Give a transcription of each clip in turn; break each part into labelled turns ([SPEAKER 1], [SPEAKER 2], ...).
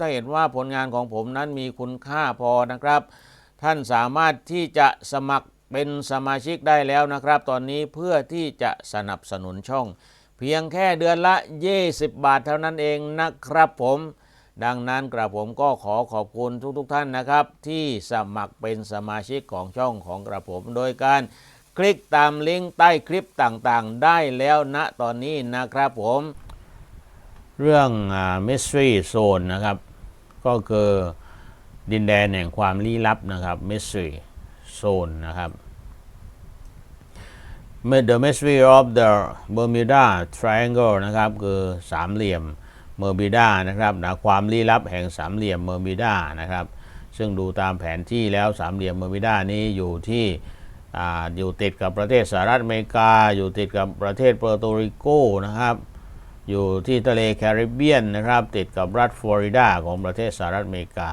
[SPEAKER 1] ถ้าเห็นว่าผลงานของผมนั้นมีคุณค่าพอนะครับ ท่านสามารถที่จะสมัครเป็นสมาชิกได้แล้วนะครับ ตอนนี้เพื่อที่จะสนับสนุนช่อง เพียงแค่เดือนละ 20 บาทเท่านั้นเองนะครับผม ดังนั้นกระผมก็ขอขอบคุณทุกๆทท่านนะครับ ที่สมัครเป็นสมาชิกของช่องของกระผมโดยการคลิกตามลิงก์ใต้คลิปต่างๆ ได้แล้วณตอนนี้นะครับผม เรื่องมิสทรีโซนนะครับ ก็คือดินแดนแห่งความลี้ลับนะครับมิสทรีโซนนะครับ The Mystery of the Bermuda Triangle นะครับ คือสามเหลี่ยมเมอร์บิดานะครับนะความลี้ลับแห่งสามเหลี่ยมเมอร์บิดานะครับ ซึ่งดูตามแผนที่แล้วสามเหลี่ยมเมอร์บิดานี้อยู่ที่ออยู่ติดกับประเทศสหรัฐอเมริกา อยู่ติดกับประเทศเปอร์โตริโกนะครับ อยู่ที่ทะเลแคริบเบียนนะครับ ติดกับรัฐฟลอริดาของประเทศสหรัฐอเมริกา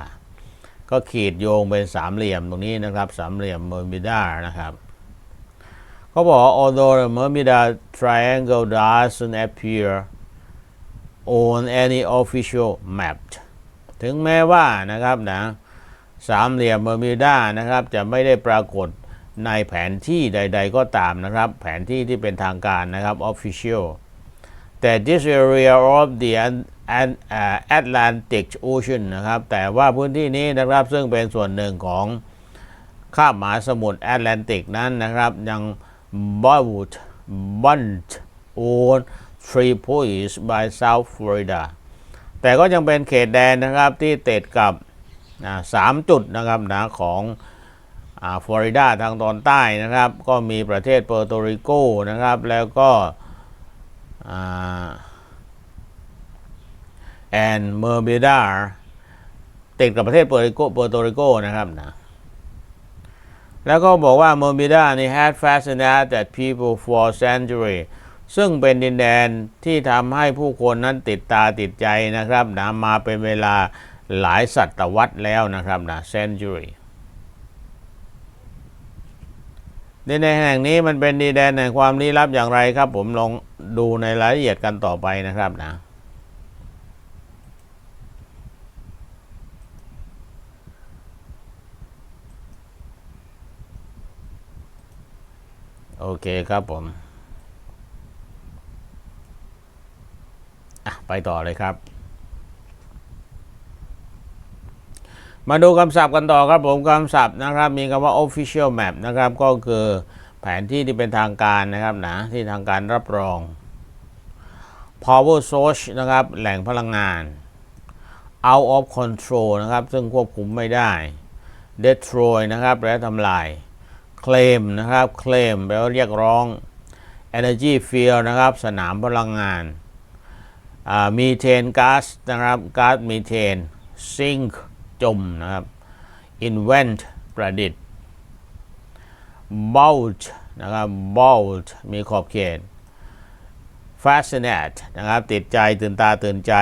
[SPEAKER 1] ก็ขีดโยงเป็นสามเหลี่ยมตรงนี้นะครับ สามเหลี่ยมเมอร์บิดานะครับเขาบอก although the Bermuda Triangle doesn't appear on any official map ถึงแม้ว่านะครับนะสามเหลี่ยมเบอร์มิวดานะครับ จะไม่ได้ปรากฏในแผนที่ใด ๆ ก็ตามนะครับ แผนที่ที่เป็นทางการนะครับ official แต่ this area of the An- An- อ่า Atlantic Ocean นะครับ แต่ว่าพื้นที่นี้นะครับซึ่งเป็นส่วนหนึ่งของข้ามมหาสมุทรแอตแลนติกนั้นนะครับ ยัง bound bound on three points by South Florida แต่ก็ยังเป็นเขตแดนนะครับที่ติดกับสามจุดนะครับนะของฟลอริดาทางตอนใต้นะครับ ก็มีประเทศเปอร์โตริโกนะครับ แล้วก็ แอนเมอร์เบดาติดกับประเทศเปอร์ริโกเปอร์โตริโกนะครับนะแล้วก็บอกว่าเมอร์เบดานี่ had fascinated people for century ซึ่งเป็นดินแดนที่ทำให้ผู้คนนั้นติดตาติดใจนะครับนะมาเป็นเวลาหลายศตวรรษแล้วนะครับนะ century ดินแดนแห่งนี้มันเป็นดินแดนแห่งความลี้ลับอย่างไรครับ ผมลองดูในรายละเอียดกันต่อไปนะครับนะโอเคครับผม อะ ไปต่อเลยครับ มาดูคำศัพท์กันต่อครับผมคำศัพท์นะครับ มีคำว่า official map นะครับ ก็คือแผนที่ที่เป็นทางการนะครับนะที่ทางการรับรอง power source นะครับ แหล่งพลังงาน out of control นะครับ ซึ่งควบคุมไม่ได้ destroy นะครับแปลว่าทำลาย claim นะครับ claim แปลว่าเรียกร้อง energy field นะครับ สนามพลังงานมีเทนก๊าซนะครับก๊าซมีเทน sink จมนะครับ invent ประดิษฐ์ bolt นะครับ bolt มีขอบเขต fascinate นะครับ ติดใจตื่นตาตื่นใจ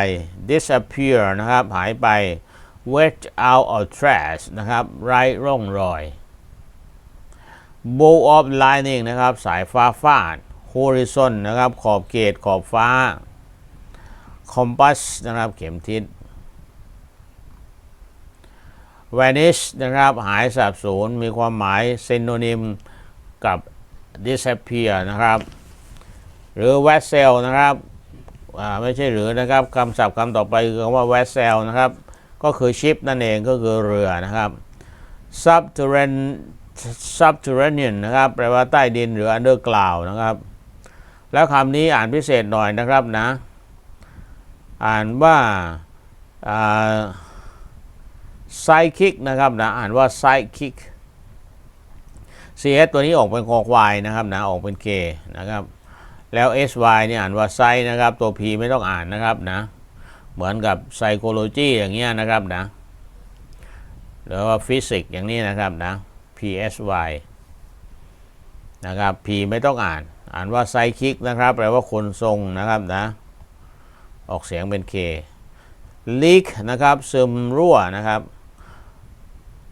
[SPEAKER 1] disappear นะครับ หายไป wet out of trash นะครับ ไร้ร่องรอย bow of lining นะครับ สายฟ้าฟาด horizon นะครับ ขอบเขตขอบฟ้า compass นะครับ เข็มทิศ vanish นะครับหายสาบสูญมีความหมาย synonym กับ disappear นะครับ หรือ vessel นะครับไม่ใช่หรือนะครับคำศัพท์คำต่อไปคือคำว่า vessel นะครับ ก็คือ ship นั่นเองก็คือเรือนะครับ subterranean subterranean นะครับ แปลว่าใต้ดินหรือ underground นะครับ แล้วคำนี้อ่านพิเศษหน่อยนะครับนะ อ่านว่า ไซคิกนะครับนะอ่านว่าไซคิก CS ตัวนี้ออกเป็นคอควายนะครับนะออกเป็น K นะครับ แล้ว SY เนี่ยอ่านว่าไซนะครับ ตัว P ไม่ต้องอ่านนะครับนะเหมือนกับ psychology อย่างเงี้ยนะครับนะหรือว่าฟิสิกส์อย่างนี้นะครับนะ PSY นะครับ P ไม่ต้องอ่าน อ่านว่าไซคิกนะครับ แปลว่าคนทรงนะครับนะ ออกเสียงเป็น K leak นะครับซึมรั่วนะครับ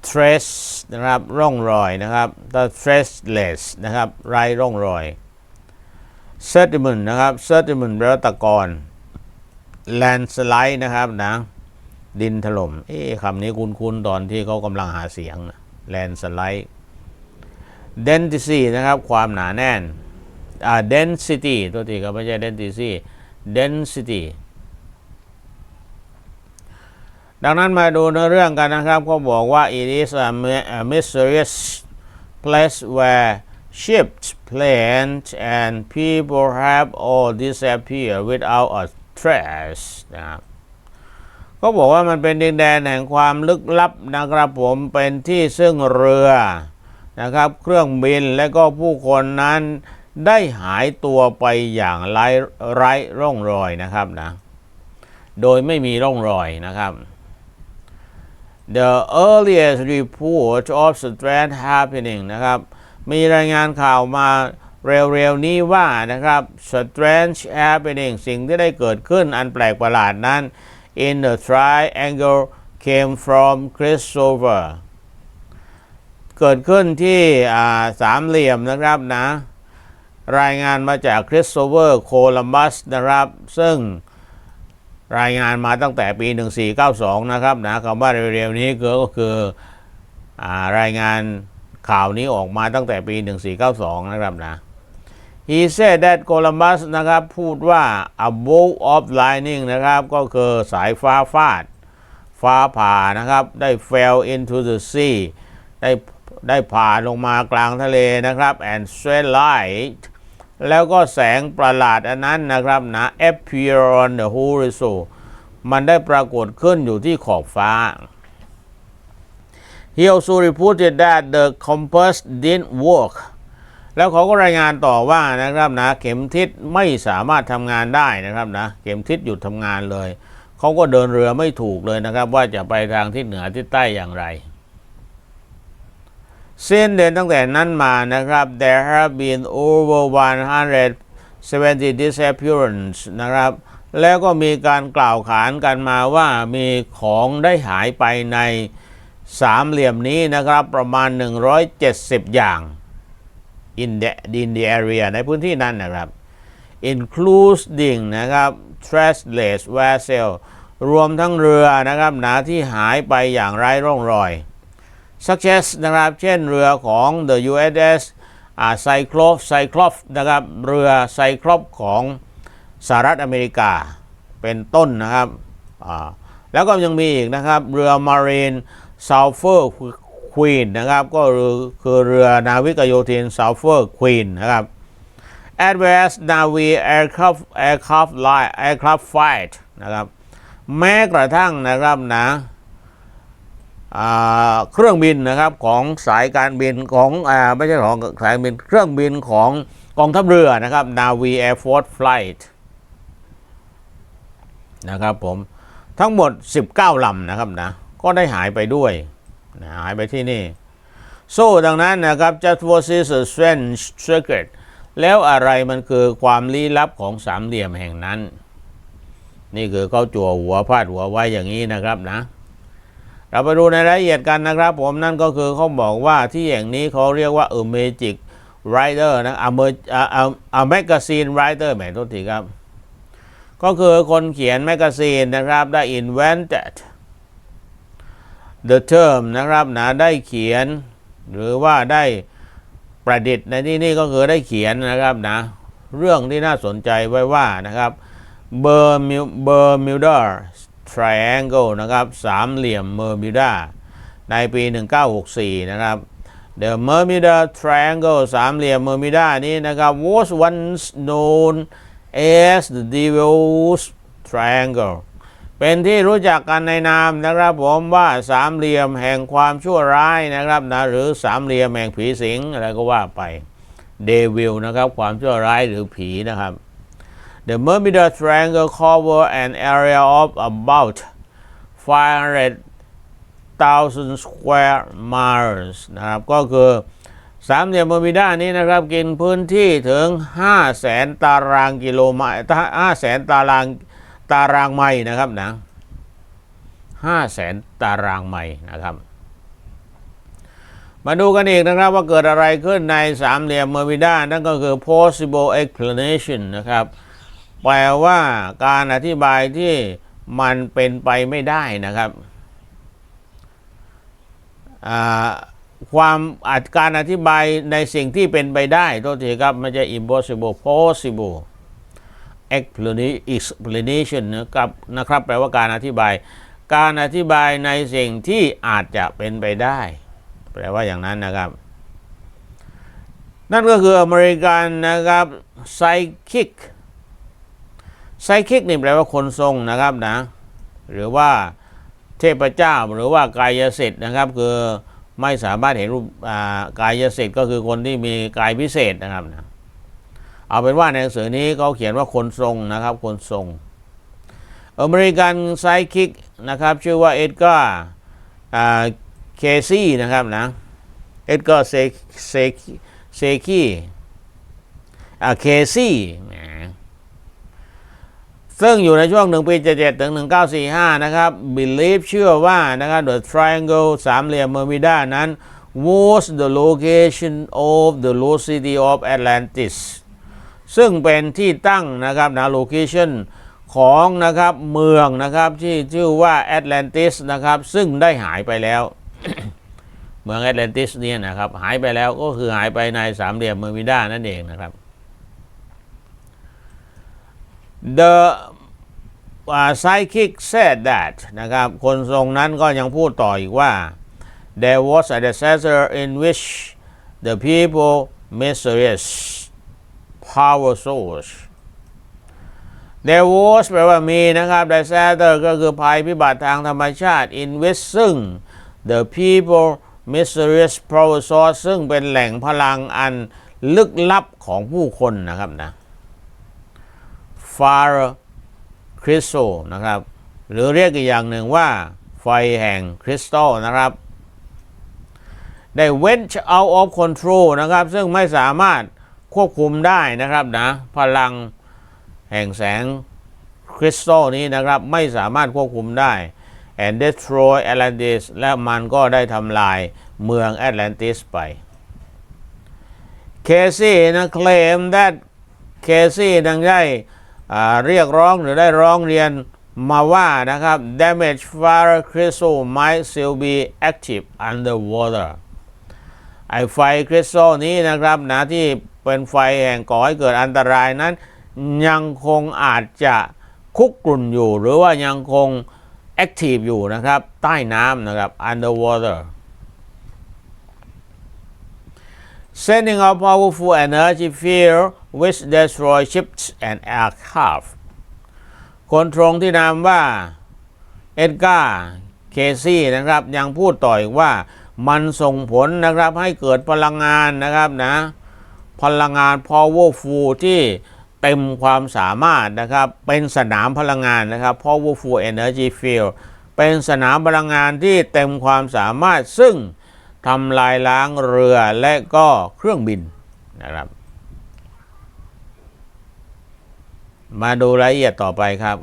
[SPEAKER 1] trace นะครับร่องรอยนะครับถ้า traceless นะครับไร้ร่องรอย sediment นะครับ sediment แปลว่าตะกอน landslide นะครับนะดินถล่มเอ๊ะคำนี้คุ้นๆตอนที่เขากำลังหาเสียงแลนสไลด์ density นะครับ ความหนาแน่นอ่า density ตัวทีก็ไม่ใช่ density density ดังนั้นมาดูในเรื่องกันนะครับก็บอกว่า it is a mysterious place where ships, planes and people have all disappeared without a trace นะครับก็บอกว่ามันเป็นดินแดนแห่งความลึกลับนะครับผมเป็นที่ซึ่งเรือนะครับเครื่องบินและก็ผู้คนนั้นได้หายตัวไปอย่างไร้ไร้ร่องรอยนะครับนะโดยไม่มีร่องรอยนะครับ The earliest report of strange happening นะครับ มีรายงานข่าวมาเร็วๆนี้ว่านะครับ strange happening สิ่งที่ได้เกิดขึ้นอันแปลกประหลาดนั้น in the triangle came from Christopher เกิดขึ้นที่สามเหลี่ยมนะครับนะ รายงานมาจากคริสโตเฟอร์โคลัมบัสนะครับ ซึ่ง รายงานมาตั้งแต่ปี 1492 นะครับนะคำว่าเร็วๆนี้ก็คืออรายงานข่าวนี้ออกมาตั้งแต่ปี 1492 นะครับนะ He said that Columbus นะครับพูดว่า a bolt of lightning นะครับก็คือสายฟ้าฟาด ฟ้าผ่านะครับ ได้ fell into the sea ได้ได้ผ่าลงมากลางทะเลนะครับ and straight light แล้วก็แสงประหลาดอันนั้นนะครับนะ appear on the horizon มันได้ปรากฏขึ้นอยู่ที่ขอบฟ้า He also reported that the compass didn't work แล้วเขาก็รายงานต่อว่านะครับนะ เข็มทิศไม่สามารถทำงานได้นะครับนะ เข็มทิศหยุดทำงานเลย เขาก็เดินเรือไม่ถูกเลยนะครับ ว่าจะไปทางทิศเหนือทิศใต้อย่างไร เส้นเดินตั้งแต่นั้นมานะครับ there have been over 170 disappearances นะครับ แล้วก็มีการกล่าวขานกันมาว่ามีของได้หายไปในสามเหลี่ยมนี้นะครับประมาณ 170 อย่าง in the in the area ในพื้นที่นั้นนะครับ including นะครับ trashless vessel รวมทั้งเรือนะครับหนะที่หายไปอย่างไร้ร่องรอย success นะครับ เช่นเรือของ the USS อ่า Cyclops Cyclops นะครับ เรือ Cyclop ของสหรัฐอเมริกาเป็นต้นนะครับแล้วก็ยังมีอีกนะครับ เรือ Marine Sulphur Queen นะครับ ก็คือเรือนาวิกโยธิน Sulphur Queen นะครับ Advanced Navy Aircraft Aircraft Light Aircraft Fight นะครับ แม้กระทั่งนะครับนะ เครื่องบินนะครับของสายการบินของอไม่ใช่ของสายการบินเครื่องบินของกองทัพเรือนะครับ Navy Air Force Flight นะครับผมทั้งหมด 19ลำนะครับนะก็ได้หายไปด้วยนะหายไปที่นี่ so ดังนั้นนะครับ just what is a strange secret แล้วอะไรมันคือความลี้ลับของสามเหลี่ยมแห่งนั้น นี่คือเขาจั่วหัวพาดหัวไว้อย่างนี้นะครับนะ เราไปดูในรายละเอียดกันนะครับ ผมนั่นก็คือเขาบอกว่าที่แห่งนี้เขาเรียกว่าเออเมจิกไรเดอร์นะอเมอแมกาซีนไรเดอร์แหมโทษทีครับ ก็คือคนเขียนแมกกาซีนนะครับได้ invented the term นะครับนะได้เขียน หรือว่าได้ประดิษฐ์ในที่นี่ก็คือได้เขียนนะครับนะเรื่องที่น่าสนใจไว้ว่านะครับเบอร์มิวเบอร์มิวดา triangle นะครับสามเหลี่ยมเมอร์มิดาในปี 1964 นะครับ The Bermuda Triangle สามเหลี่ยมเมอร์มิดานี้นะครับ was once known as the Devil's Triangle เป็นที่รู้จักกันในนามนะครับผมว่าสามเหลี่ยมแห่งความชั่วร้ายนะครับนะหรือสามเหลี่ยมแห่งผีสิงอะไรก็ว่าไปเดวิลนะครับความชั่วร้ายหรือผีนะครับ The Bermuda Triangle cover an area of about 500,000 square miles นะครับ ก็คือสามเหลี่ยมเบอร์มิวดานี้นะครับ กินพื้นที่ถึง 5 0 0แสนตารางกิโลไมล์5 0 0แสนตารางตารางไมล์นะครับนะ5 0 0แสนตารางไมล์นะครับ มาดูกันอีกนะครับว่าเกิดอะไรขึ้นในสามเหลี่ยมเมอร์มิวดานั่นก็คือ possible explanation นะครับ แปลว่าการอธิบายที่มันเป็นไปไม่ได้นะครับ ความอาจการอธิบายในสิ่งที่เป็นไปได้โทษทีครับม่ใช่ impossible possible explanation explanation นะครับนะครับ แปลว่าการอธิบาย การอธิบายในสิ่งที่อาจจะเป็นไปได้ แปลว่าอย่างนั้นนะครับ นั่นก็คืออเมริกันนะครับ psychic psychic นี่แปลว่าคนทรงนะครับนะหรือว่าเทพเจ้าหรือว่ากายสิทธิ์นะครับ คือไม่สามารถเห็นรูปกายสิทธิ์ก็คือคนที่มีกายพิเศษนะครับนะเอาเป็นว่าในหนังสือนี้เขาเขียนว่าคนทรงนะครับ คนทรง อเมริกันไซคิกนะครับ ชื่อว่าเอ็ดการ์เคซี่นะครับนะเอ็ดการ์เซเซเซคีเคซี่ ซึ่งอยู่ในช่วง 1 ปี 77 ถึง 1945 นะครับ believe เชื่อว่านะครับ the triangle สามเหลี่ยมเมอร์มิดานั้น was the location of the lost city of Atlantis ซึ่งเป็นที่ตั้งนะครับนะ location ของนะครับเมืองนะครับที่ชื่อว่าแอตแลนติสนะครับซึ่งได้หายไปแล้ว เมืองแอตแลนติสเนี่ยนะครับหายไปแล้วก็คือหายไปในสามเหลี่ยมเมอร์มิดานั่นเองนะครับ The uh, psychic said that นะครับคนทรงนั้นก็ยังพูดต่ออีกว่า there was a disaster in which the people mysterious power source there was แปลว่ามีนะครับ disaster ก็คือภัยพิบัติทางธรรมชาติ in which ซึ่ง the people mysterious power source ซึ่งเป็นแหล่งพลังอันลึกลับของผู้คนนะครับนะ fire crystal นะครับ หรือเรียกอีกอย่างหนึ่งว่าไฟแห่งคริสตัลนะครับ ได้ went out of control นะครับ ซึ่งไม่สามารถควบคุมได้นะครับนะพลังแห่งแสงคริสตัลนี้นะครับไม่สามารถควบคุมได้ and destroy Atlantis และมันก็ได้ทำลายเมืองแอตแลนติสไป เคซี่นะ claim that เคซี่ดังได้อ่า เรียกร้องหรือได้ร้องเรียนมาว่านะครับ damage fire crystal might still be active underwater ไอไฟคริสตัลนี้นะครับนะที่เป็นไฟแห่งก่อให้เกิดอันตรายนั้น ยังคงอาจจะคุกกรุ่นอยู่ หรือว่ายังคงแอคทีฟอยู่นะครับ ใต้น้ำนะครับ underwater sending out powerful energy field which destroy ships and aircraft คนตรงที่นามว่าเอ็ดการ์เคซี่นะครับยังพูดต่ออีกว่ามันส่งผลนะครับให้เกิดพลังงานนะครับนะ พลังงาน powerful ที่เต็มความสามารถนะครับ เป็นสนามพลังงานนะครับ powerful energy field เป็นสนามพลังงานที่เต็มความสามารถซึ่ง ทำลายล้างเรือและก็เครื่องบินนะครับ มาดูรายละเอียดต่อไปครับ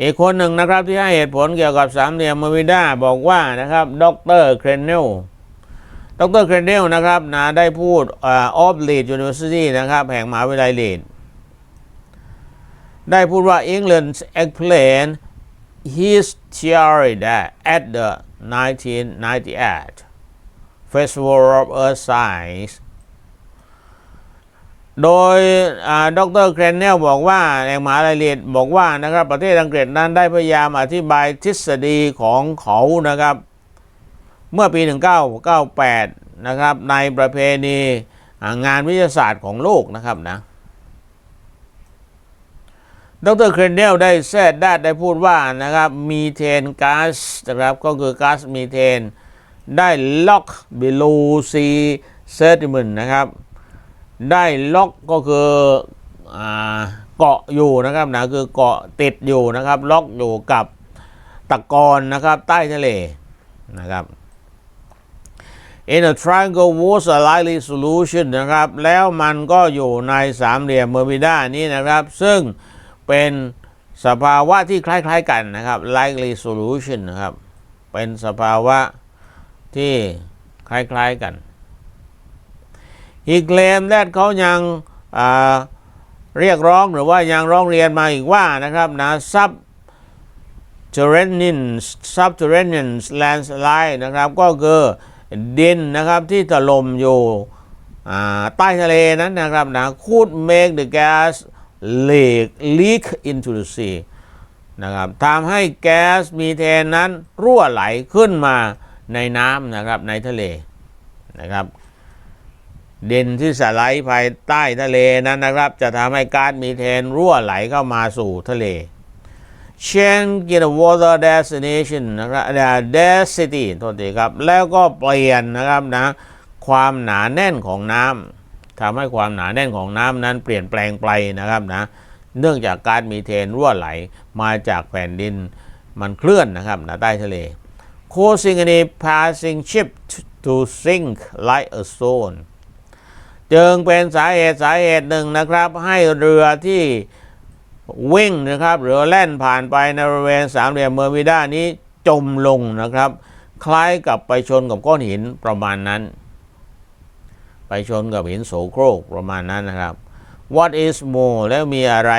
[SPEAKER 1] อีกคนหนึ่งนะครับที่ให้เหตุผลเกี่ยวกับสามเหลี่ยมเมอร์มิด้าบอกว่านะครับดรเครนเนลดรเครนเนลนะครับนะได้พูดออฟลีดยูนิเวอร์ซิตี้นะครับแห่งมหาวิทยาลัยลีดได้พูดว่า England explain his theory that at the 1998 Festival of Earth Science โดยดรแครนเนลบอกว่าแห่งมหาลัยเลียดบอกว่านะครับประเทศอังกฤษนั้นได้พยายามอธิบายทฤษฎีของเขานะครับ เมื่อปี 1998 นะครับในประเพณีงานวิทยาศาสตร์ของโลกนะครับนะ ดรเครนเนลได้แซดได้ได้พูดว่านะครับมีเทนก๊าซนะครับก็คือก๊าซมีเทน ได้ล็อกบิลูซีเซติมนนะครับ ได้ล็อกก็คือเกาะอยู่นะครับนะคือเกาะติดอยู่นะครับ ล็อกอยู่กับตะกอนนะครับใต้ทะเลนะครับ in a triangle was a likely solution นะครับ แล้วมันก็อยู่ในสามเหลี่ยมเมอร์มิด้านี้นะครับ ซึ่ง เป็นสภาวะที่คล้ายๆกันนะครับ likely solution นะครับ เป็นสภาวะที่คล้ายๆกัน he claimed that เขายังเรียกร้องหรือว่ายังร้องเรียนมาอีกว่านะครับนะ sub terranean subterranean landslide นะครับ ก็คือดินนะครับที่ถล่มอยู่ใต้ทะเลนั้นนะครับนะ could make the gas leak leak into the sea นะครับทำให้แก๊สมีเทนนั้นรั่วไหลขึ้นมาในน้ำนะครับในทะเลนะครับดินที่สไลด์ภายใต้ทะเลนั้นนะครับ จะทำให้ก๊าซมีเทนรั่วไหลเข้ามาสู่ทะเล change the water destination นะครับ density โทษทีครับ แล้วก็เปลี่ยนนะครับนะความหนาแน่นของน้ำ ทำให้ความหนาแน่นของน้ำนั้นเปลี่ยนแปลงไปนะครับนะเนื่องจากกาซมีเทนรั่วไหลมาจากแผ่นดินมันเคลื่อนนะครับนะใต้ทะเล causing any passing ship to sink like a stone จึงเป็นสาเหตุสาเหตุหนึ่งนะครับ ให้เรือที่วิ่งนะครับหรือแล่นผ่านไปในบริเวณสามเหลี่ยมเมอร์มิด้านี้จมลงนะครับ คล้ายกับไปชนกับก้อนหินประมาณนั้น ไปชนกับหินโสโครกประมาณนั้นนะครับ What is more แล้วมีอะไร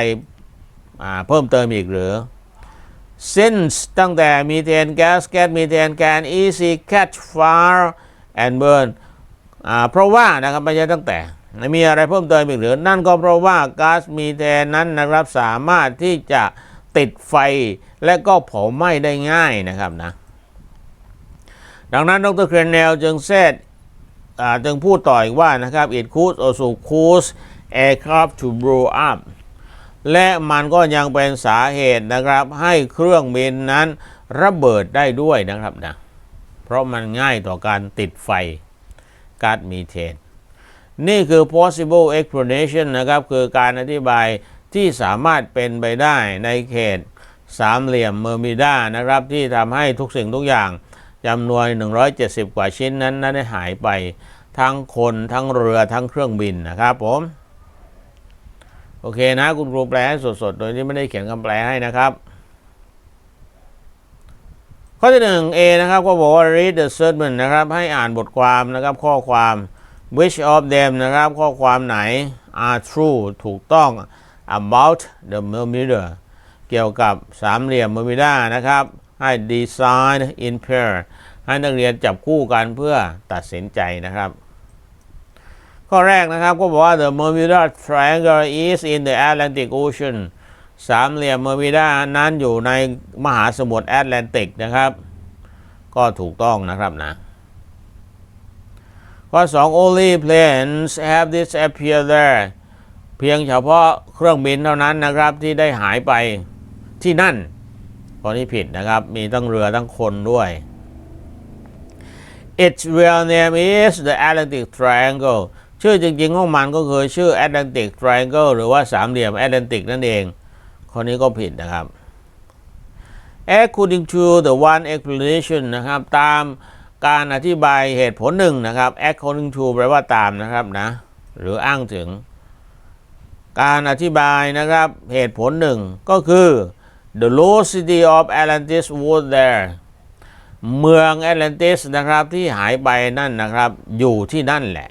[SPEAKER 1] เพิ่มเติมอีกหรือ Since ตั้งแต่มีเทนแก๊สแก๊สมีเทน can easy catch fire and burn เพราะว่านะครับไม่ใช่ตั้งแต่มีอะไรเพิ่มเติมอีกหรือ นั่นก็เพราะว่าก๊าซมีเทนนั้นนะครับสามารถที่จะติดไฟและก็เผาไหม้ได้ง่ายนะครับนะดังนั้นดรเครนเนลจึงเซตอ่า จึงพูดต่ออีกว่านะครับ it could also cause aircraft to blow up และมันก็ยังเป็นสาเหตุนะครับ ให้เครื่องบินนั้นระเบิดได้ด้วยนะครับนะเพราะมันง่ายต่อการติดไฟก๊าซมีเทน นี่คือ possible explanation นะครับ คือการอธิบายที่สามารถเป็นไปได้ในเขตสามเหลี่ยมเมอร์มิด้านะครับ ที่ทำให้ทุกสิ่งทุกอย่างจำนวน 170 กว่าชิ้นนั้นนั้นได้หายไป ทั้งคนทั้งเรือทั้งเครื่องบินนะครับผมโอเคนะ คุณครูแปลให้สดๆ โดยที่ไม่ได้เขียนคำแปลให้นะครับ ข้อที่หนึ่ง A นะครับก็บอกว่า read the statement นะครับ ให้อ่านบทความนะครับ ข้อความ which of them นะครับ ข้อความไหน are true ถูกต้อง about the Bermuda เกี่ยวกับสามเหลี่ยมเบอร์มิดานะครับ ให้ design in pair ให้นักเรียนจับคู่กันเพื่อตัดสินใจนะครับ ข้อแรกนะครับก็บอกว่า the Bermuda Triangle is in the Atlantic Ocean สามเหลี่ยมเบอร์มิวดานั้นอยู่ในมหาสมุทรแอตแลนติกนะครับ ก็ถูกต้องนะครับนะข้อ2 only planes have disappeared there เพียงเฉพาะเครื่องบินเท่านั้นนะครับที่ได้หายไปที่นั่นข้อนี้ผิดนะครับ มีทั้งเรือทั้งคนด้วย Its real name is the Atlantic Triangle ชื่อจริงๆของมันก็คือชื่อ Atlantic Triangle หรือว่าสามเหลี่ยมแอตแลนติกนั่นเอง ข้อนี้ก็ผิดนะครับ according to the one explanation นะครับ ตามการอธิบายเหตุผลหนึ่งนะครับ according to แปลว่าตามนะครับนะ หรืออ้างถึง การอธิบายนะครับเหตุผลหนึ่งก็คือ the lost city of Atlantis was there เมืองแอตแลนติสนะครับที่หายไปนั่นนะครับ อยู่ที่นั่นแหละ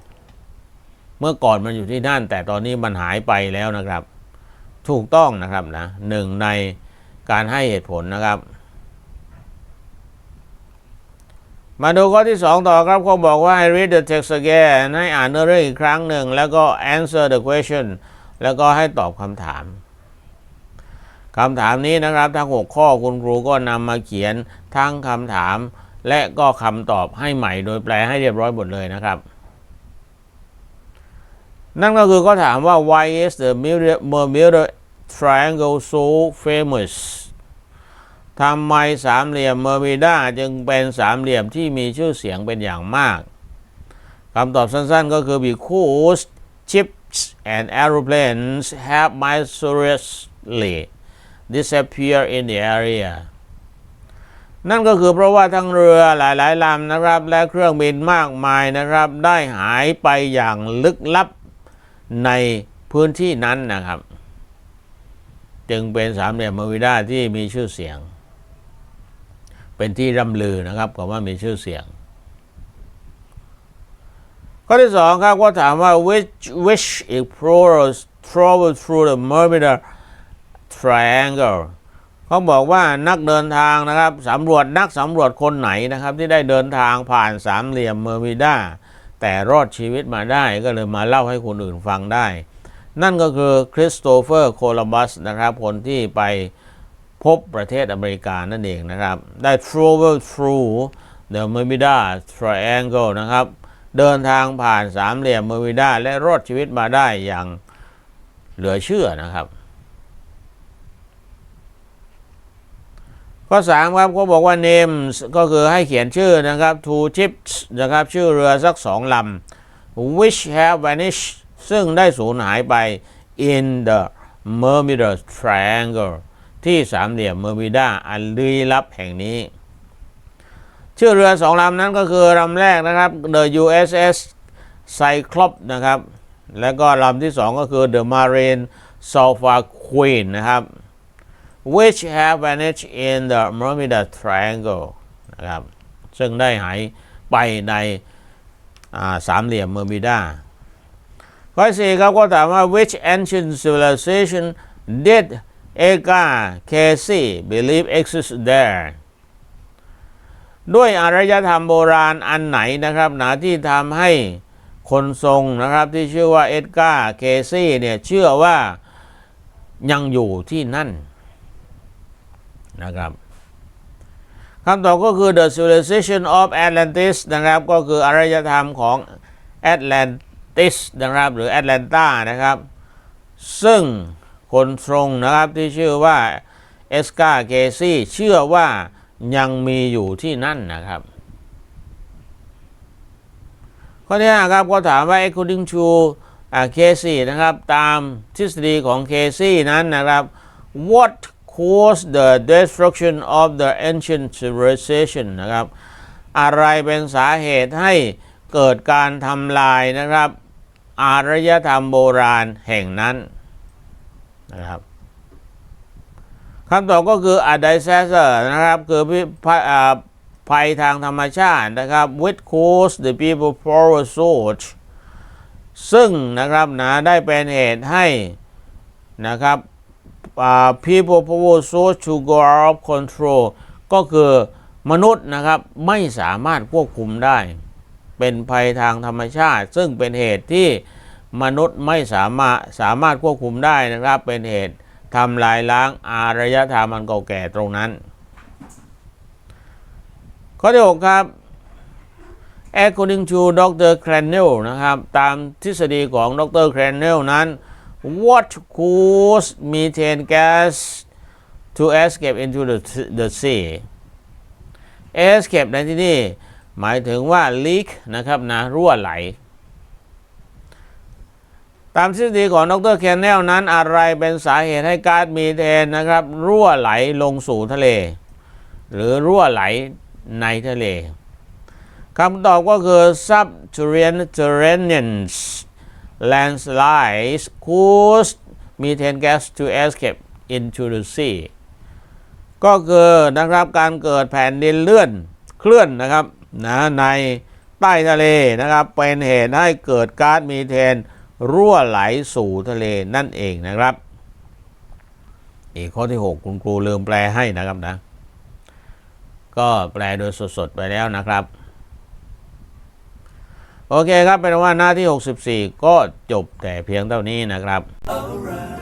[SPEAKER 1] เมื่อก่อนมันอยู่ที่นั่น แต่ตอนนี้มันหายไปแล้วนะครับ ถูกต้องนะครับนะหนึ่งในการให้เหตุผลนะครับ มาดูข้อที่ 2 ต่อครับเขาบอกว่าให้ read the text again ให้อ่านเนื้อเรื่องอีกครั้งหนึ่ง แล้วก็ answer the question แล้วก็ให้ตอบคำถาม คำถามนี้นะครับทั้ง6ข้อคุณครูก็นำมาเขียนทั้งคำถาม และก็คำตอบให้ใหม่โดยแปลให้เรียบร้อยหมดเลยนะครับ นั่นก็คือก็ถามว่า why is the Bermuda Triangle so famous ทำไมสามเหลี่ยมเมอร์มิวดาจึงเป็นสามเหลี่ยมที่มีชื่อเสียงเป็นอย่างมากคำตอบสั้นๆก็คือ because ships and aeroplanes have mysteriously disappear in the area นั่นก็คือเพราะว่าทั้งเรือหลายๆลำนะครับ และเครื่องบินมากมายนะครับ ได้หายไปอย่างลึกลับในพื้นที่นั้นนะครับ จึงเป็นสามเหลี่ยมมอร์มิวดาที่มีชื่อเสียง เป็นที่ร่ำลือนะครับกับว่ามีชื่อเสียง ข้อที่สองครับก็ถามว่า which which explorers traveled through the Bermuda Triangle เขาบอกว่านักเดินทางนะครับสำรวจนักสำรวจคนไหนนะครับ ที่ได้เดินทางผ่านสามเหลี่ยมเมอร์มิด้าแต่รอดชีวิตมาได้ก็เลยมาเล่าให้คนอื่นฟังได้ นั่นก็คือคริสโตเฟอร์โคลัมบัสนะครับคนที่ไปพบประเทศอเมริกานั่นเองนะครับ ได้ travel through the Bermuda Triangle นะครับ เดินทางผ่านสามเหลี่ยมเมอร์มิดาและรอดชีวิตมาได้อย่างเหลือเชื่อนะครับ ข้อสามครับเขาบอกว่า names ก็คือให้เขียนชื่อนะครับ two ships นะครับ ชื่อเรือสักสองลำ which have vanished ซึ่งได้สูญหายไป in the Bermuda Triangle ที่สามเหลี่ยมเมอร์มิดาอันลี้ลับแห่งนี้ ชื่อเรือสองลำนั้นก็คือลำแรกนะครับ the USS Cyclops นะครับ แล้วก็ลำที่สองก็คือ the Marine Sulphur Queen นะครับ which have vanished in the Bermuda Triangle นะครับซึ่งได้หายไปในสามเหลี่ยมเมอร์มิดาข้อสี่ครับก็ถามว่า which ancient civilization did Edgar Cayce believe exists there ด้วยอารยธรรมโบราณอันไหนนะครับหนาที่ทำให้คนทรงนะครับที่ชื่อว่าเอ็ดการ์เคซี่เนี่ยเชื่อว่ายังอยู่ที่นั่น นะครับคำตอบก็คือ the civilization of Atlantis นะครับ ก็คืออารยธรรมของ Atlantis นะครับ หรือ Atlanta นะครับ ซึ่งคนทรงนะครับที่ชื่อว่าเอสกาเกซี่เชื่อว่ายังมีอยู่ที่นั่นนะครับข้อที่ห้าครับก็ถามว่า according to เคซี่า Casey นะครับ ตามทฤษฎีของเคซี่นั้นนะครับ what caused the destruction of the ancient civilization นะครับ อะไรเป็นสาเหตุให้เกิดการทำลายนะครับ อารยธรรมโบราณแห่งนั้นนะครับคำตอบก็คือ a disaster นะครับ คือภัยทางธรรมชาตินะครับ which caused the people power surge ซึ่งนะครับนะได้เป็นเหตุให้นะครับ people power surge to go out of control ก็คือมนุษย์นะครับ ไม่สามารถควบคุมได้ เป็นภัยทางธรรมชาติ ซึ่งเป็นเหตุที่มนุษย์ไม่สามารถสามารถควบคุมได้นะครับ เป็นเหตุทำลายล้างอารยธรรมอันเก่าแก่ตรงนั้น ข้อที่ 6 ครับ according to Dr. c r a n e l นะครับ ตามทฤษฎีของดร Cranell นั้น what caused methane gas to escape into the, the sea escape ในที่นี้หมายถึงว่า leak นะครับนะรั่วไหล ตามทฤษฎีของดรแคนเนลนั้นอะไรเป็นสาเหตุให้ก๊าซมีเทนนะครับ รั่วไหลลงสู่ทะเล หรือรั่วไหลในทะเลคำตอบก็คือ subterranean landslides cause methane gas to escape into the sea ก็คือนะครับการเกิดแผ่นดินเลื่อนเคลื่อนนะครับนะในใต้ทะเลนะครับ เป็นเหตุให้เกิดก๊าซมีเทน รั่วไหลสู่ทะเลนั่นเองนะครับ อีกข้อที่ 6 คุณครูลืมแปลให้นะครับนะ ก็แปลโดยสดๆไปแล้วนะครับ โอเคครับเป็นว่าหน้าที่ 64 ก็จบแต่เพียงเท่านี้นะครับ
[SPEAKER 2] Alright,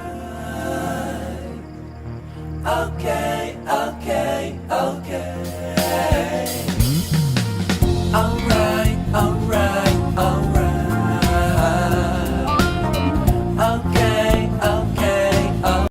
[SPEAKER 2] okay.